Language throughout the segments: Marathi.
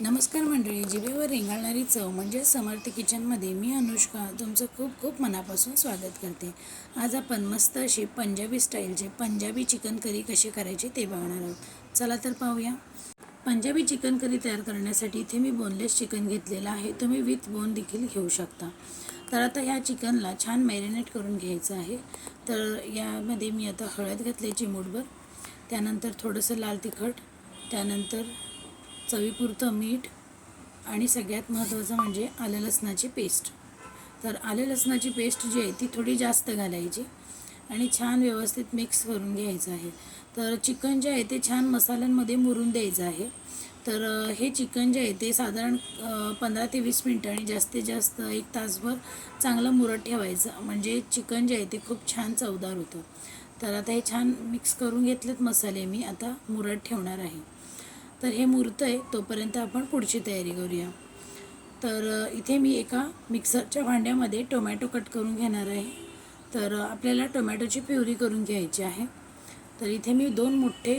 नमस्कार मंडळी जिभेवर रेंगाळणारी चव म्हणजे समर्थ किचनमध्ये मी अनुष्का तुमचं खूप खूप मनापासून स्वागत करते. आज आपण मस्त अशी पंजाबी स्टाईलचे पंजाबी चिकन करी कशी करायची ते बघणार आहोत. चला तर पाहूया. पंजाबी चिकन करी तयार करण्यासाठी इथे मी बोनलेस चिकन घेतलेलं आहे. तुम्ही विथ बोन देखील घेऊ शकता. तर आता ह्या चिकनला छान मॅरिनेट करून घ्यायचं आहे. तर यामध्ये मी आता हळद घातली चिमूटभर त्यानंतर थोडंसं लाल तिखट त्यानंतर चवीपुरतं मीठ आणि सगळ्यात महत्त्वाचं म्हणजे आलं लसणाची पेस्ट. तर आलं लसणाची पेस्ट जी आहे ती थोडी जास्त घालायची आणि छान व्यवस्थित मिक्स करून घ्यायचं आहे. तर चिकन जे आहे ते छान मसाल्यांमध्ये मुरून द्यायचं आहे. तर हे चिकन जे आहे ते साधारण पंधरा ते वीस मिनटं आणि जास्तीत जास्त एक तासभर चांगलं मुरत ठेवायचं. म्हणजे चिकन जे आहे ते खूप छान चवदार होतं. तर आता हे छान मिक्स करून घेतलेत मसाले मी. आता मुरत ठेवणार आहे. तर हे मुरतं आहे तोपर्यंत आपण पुढची तयारी करूया. तर इथे मी एका मिक्सरच्या भांड्यामध्ये टोमॅटो कट करून घेणार आहे. तर आपल्याला टोमॅटोची प्युरी करून घ्यायची आहे. तर इथे मी दोन मोठे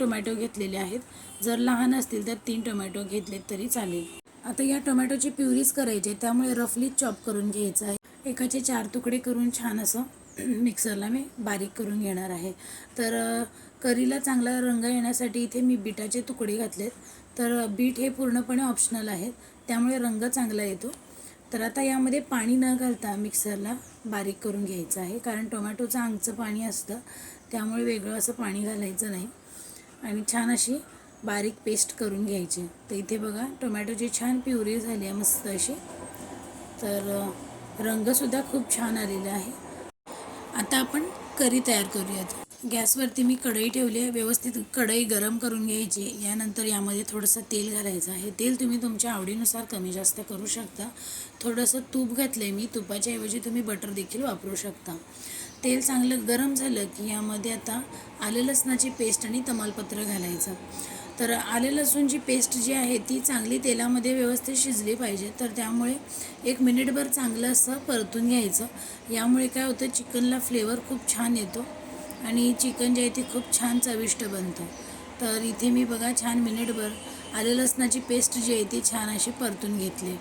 टोमॅटो घेतलेले आहेत. जर लहान असतील तर तीन टोमॅटो घेतलेत तरी चालेल. आता या टोमॅटोची प्युरीच करायची आहे त्यामुळे रफली चॉप करून घ्यायचं आहे. एकाचे चार तुकडे करून छान असं मिक्सरला मी बारीक करून घेणार आहे. तर करीला चांगला रंग येण्यासाठी इथे मी बीटाचे तुकडे घातलेत. तर बीट हे पूर्णपणे ऑप्शनल आहेत. त्यामुळे रंग चांगला येतो. तर आता यामध्ये पाणी न घालता मिक्सरला बारीक करून घ्यायचं आहे. कारण टोमॅटोचं आंगचं पाणी असतं. त्यामुळे वेगळं असं पाणी घालायचं नाही. आणि छान अशी बारीक पेस्ट करून घ्यायची. तर इथे बघा टोमॅटोची छान प्युरी झाली आहे मस्त अशी. तर रंगसुद्धा खूप छान आलेला आहे. आता आपण करी तयार करूयात. गॅसवरती मी कढई ठेवली आहे. व्यवस्थित कढई गरम करून घ्यायची. यानंतर यामध्ये थोडंसं तेल घालायचं आहे. तेल तुम्ही तुमच्या आवडीनुसार कमी जास्त करू शकता. थोडंसं तूप घातलं आहे मी. तुपाच्या ऐवजी तुम्ही बटर देखील वापरू शकता. तेल चांगलं गरम झालं की यामध्ये आता आलं लसणाची पेस्ट आणि तमालपत्र घालायचं. तर आले लसूणची पेस्ट जी आहे ती चांगली तेलामध्ये व्यवस्थित शिजली पाहिजे. तर त्यामुळे एक मिनिटभर चांगलं असं परतून घ्यायचं. यामुळे काय होतं चिकनला फ्लेवर खूप छान येतो. आणि चिकन जे आहे ते खूप छान चविष्ट बनतं. तर इथे मी बघा छान मिनिटभर आले लसणाची पेस्ट जी आहे ती छान अशी परतून घेतली.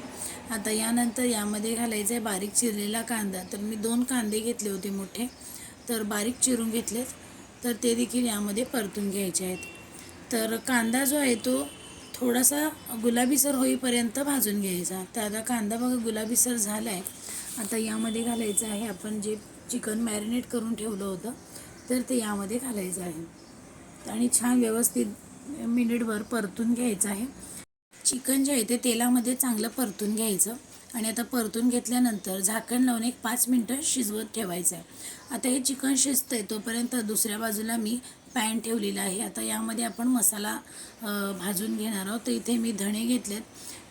आता यानंतर यामध्ये घालायचं आहे बारीक चिरलेला कांदा. तर मी दोन कांदे घेतले होते मोठे. तर बारीक चिरून घेतलेत. तर ते देखील यामध्ये परतून घ्यायचे आहेत. तर कांदा जो आहे तो थोडासा गुलाबीसर होईपर्यंत भाजून घ्यायचा. तर आता कांदा बघा गुलाबीसर झाला आहे आता यामध्ये घालायचं आहे. आपण जे चिकन मॅरिनेट करून ठेवलं होतं तर ते यामध्ये घालायचं आहे. आणि छान व्यवस्थित मिनिटभर परतून घ्यायचं आहे. चिकन जे आहे ते तेलामध्ये चांगलं परतून घ्यायचं. आणि आता परतून घेतल्यानंतर झाकण लावून एक पाच मिनटं शिजवत ठेवायचं आहे. आता हे चिकन शिजतं आहे तोपर्यंत दुसऱ्या बाजूला मी पॅन ठेवलेला आहे. आता यामध्ये आपण मसाला भाजून घेणार आहोत. तर इथे मी धणे घेतलेत.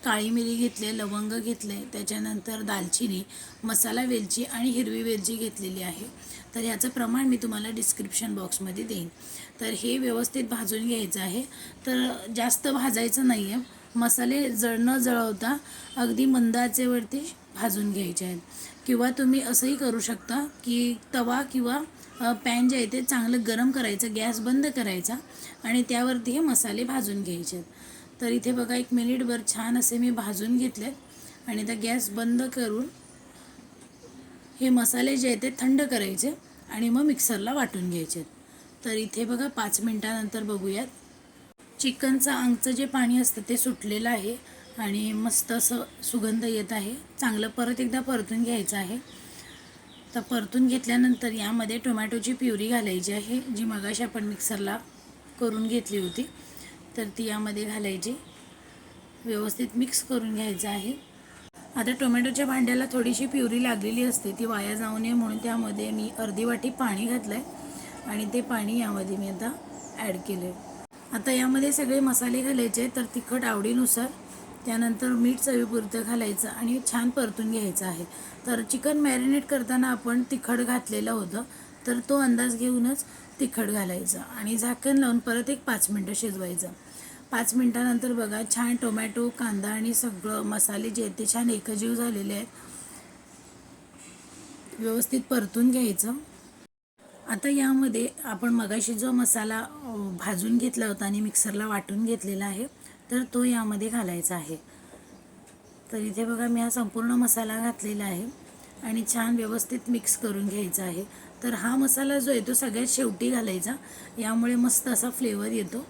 काळी मिरी घेतले लवंग घेतले त्याच्यानंतर दालचिनी मसाला वेलची आणि हिरवी वेलची घेतलेली आहे. तर ह्याचं प्रमाण मी तुम्हाला डिस्क्रिप्शन बॉक्समध्ये देईन. तर हे व्यवस्थित भाजून घ्यायचं आहे. तर जास्त भाजायचं नाही आहे मसाले जळ न जळवता अगदी मंदाचेवरती भाजून घ्यायचे आहेत. किंवा तुम्ही असंही करू शकता की तवा किंवा पॅन जे आहे ते चांगलं गरम करायचं गॅस बंद करायचा आणि त्यावरती हे मसाले भाजून घ्यायचे आहेत. तर इथे बघा एक मिनिटभर छान असे मी भाजून घेतलेत आणि आता गॅस बंद करून हे मसाले जे आहेत ते थंड करायचे आणि मग मिक्सरला वाटून घ्यायचे. तर इथे बघा पाच मिनटानंतर बघूयात. चिकनचं अंगचं जे पाणी असतं ते सुटलेलं आहे आणि मस्त असं सुगंध येत आहे. चांगलं परत एकदा परतून घ्यायचं आहे. तर परतून घेतल्यानंतर यामध्ये टोमॅटोची प्युरी घालायची आहे जी मगाशी आपण मिक्सरला करून घेतली होती. तर ती यामध्ये घालायची. व्यवस्थित मिक्स करून घ्यायचं आहे. आता टोमॅटोच्या भांड्याला थोडीशी प्युरी लागलेली असते ती वाया जाऊ नये म्हणून त्यामध्ये मी अर्धी वाटी पाणी घातलं आहे आणि ते पाणी यामध्ये मी आता ॲड केलं आता यामध्ये सगळे मसाले घालायचे तर तिखट आवडीनुसार त्यानंतर मीठ चवीपुरतं घालायचं आणि छान परतून घ्यायचं आहे. तर चिकन मॅरिनेट करताना आपण तिखट घातलेलं होतं तर तो अंदाज घेऊनच तिखट घालायचं आणि झाकण लावून परत एक पाच मिनटं शिजवायचं. पाच मिनटानंतर बघा छान टोमॅटो कांदा आणि सगळं मसाले जे आहेत ते छान एकजीव झालेले आहेत. व्यवस्थित परतून घ्यायचं. आता यामध्ये आपण मगाशी जो मसाला भाजून घेतला होता आणि मिक्सरला वाटून घेतलेला आहे तर तो यामध्ये घालायचा आहे. तर इथे बघा मी हा संपूर्ण मसाला घातलेला आहे आणि छान व्यवस्थित मिक्स करून घ्यायचा आहे. तर हा मसाला जो आहे तो सगळ्यात शेवटी घालायचा. यामुळे मस्त असा फ्लेवर येतो.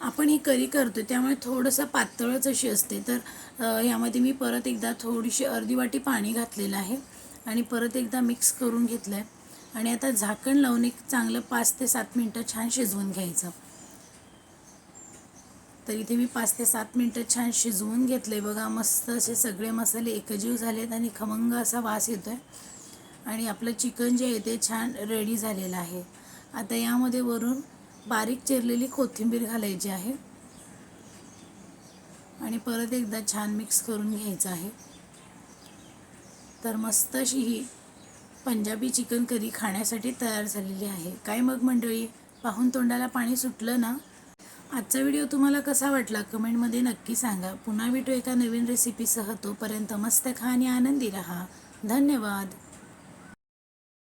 आपण ही करी करतो त्यामुळे थोडंसं पातळच अशी असते. तर यामध्ये मी परत एकदा थोडीशी अर्धी वाटी पाणी घातलेलं आहे आणि परत एकदा मिक्स करून घेतलं आहे आणि आता झाकण लावून एक चांगलं पाच ते सात मिनटं छान शिजवून घ्यायचं. तर इथे मी पाच ते सात मिनटं छान शिजवून घेतले बघा मस्त असे सगळे मसाले एकजीव झालेत आणि खमंग असा वास येतो आहे आणि आपलं चिकन जे आहे ते छान रेडी झालेलं आहे. आता यामध्ये वरून बारीक चिरलेली कोथिंबीर घालायची आहे. आणि परत एकदा छान मिक्स करून घ्यायचं आहे. तर मस्त अशी ही पंजाबी चिकन करी खाण्यासाठी तयार झालेली आहे. काय मग मंडळी? पाहून तोंडाला पाणी सुटलं ना? आजचा व्हिडिओ तुम्हाला कसा वाटला? कमेंटमध्ये नक्की सांगा. पुन्हा भेटू एका नवीन रेसिपीसह तोपर्यंत मस्त खा आणि आनंदी राहा. धन्यवाद.